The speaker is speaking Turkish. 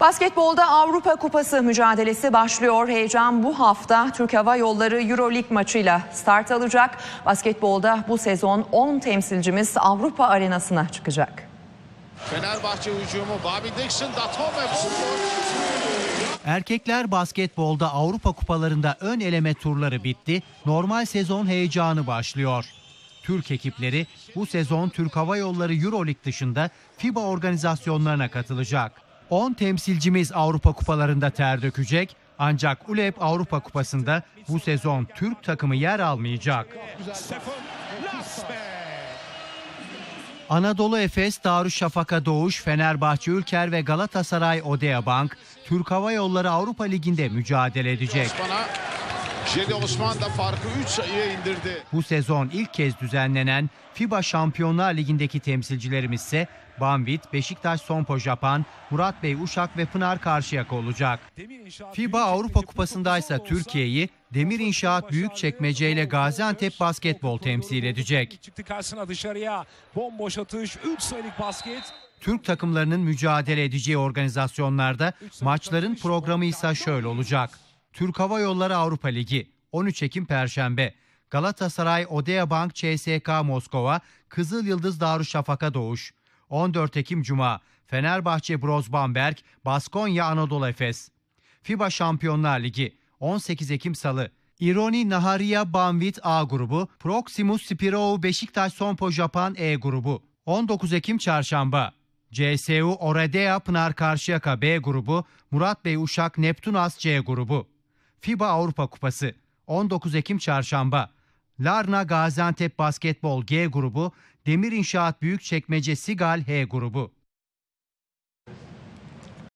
Basketbolda Avrupa Kupası mücadelesi başlıyor. Heyecan bu hafta Türk Hava Yolları Euroleague maçıyla start alacak. Basketbolda bu sezon 10 temsilcimiz Avrupa arenasına çıkacak. Fenerbahçe hücumu Bobby Dixon, Datome. Erkekler basketbolda Avrupa kupalarında ön eleme turları bitti. Normal sezon heyecanı başlıyor. Türk ekipleri bu sezon Türk Hava Yolları Euroleague dışında FIBA organizasyonlarına katılacak. 10 temsilcimiz Avrupa kupalarında ter dökecek. Ancak ULEP Avrupa Kupası'nda bu sezon Türk takımı yer almayacak. Anadolu Efes, Darüşşafaka Doğuş, Fenerbahçe Ülker ve Galatasaray Odea Bank Türk Hava Yolları Avrupa Ligi'nde mücadele edecek. Jedi Osman da farkı 3 sayıya indirdi. Bu sezon ilk kez düzenlenen FIBA Şampiyonlar Ligi'ndeki temsilcilerimiz ise Banvit, Beşiktaş Sompo Japan, Murat Bey Uşak ve Pınar Karşıyaka olacak. FIBA Avrupa Kupası'nda ise Türkiye'yi Demir İnşaat Büyükçekmece ile Gaziantep basketbol temsil edecek. Çıktı karşısına dışarıya. Bomboş atış. 3 sayılık basket. Türk takımlarının mücadele edeceği organizasyonlarda maçların programı ise şöyle olacak. Türk Hava Yolları Avrupa Ligi 13 Ekim Perşembe. Galatasaray Odea Bank CSK Moskova Kızıl Yıldız Darüşşafaka Doğuş. 14 Ekim Cuma Fenerbahçe Broz Bamberg Baskonya Anadolu Efes. FIBA Şampiyonlar Ligi 18 Ekim Salı. Ironi Naharia Banvit A grubu, Proximus Spirou Beşiktaş Sompo Japan E grubu. 19 Ekim Çarşamba. CSU Oradea Pınar Karşıyaka B grubu, Murat Bey Uşak Neptunas C grubu. FIBA Avrupa Kupası 19 Ekim Çarşamba Larna Gaziantep Basketbol G grubu, Demir İnşaat Büyükçekmece Sigal H grubu.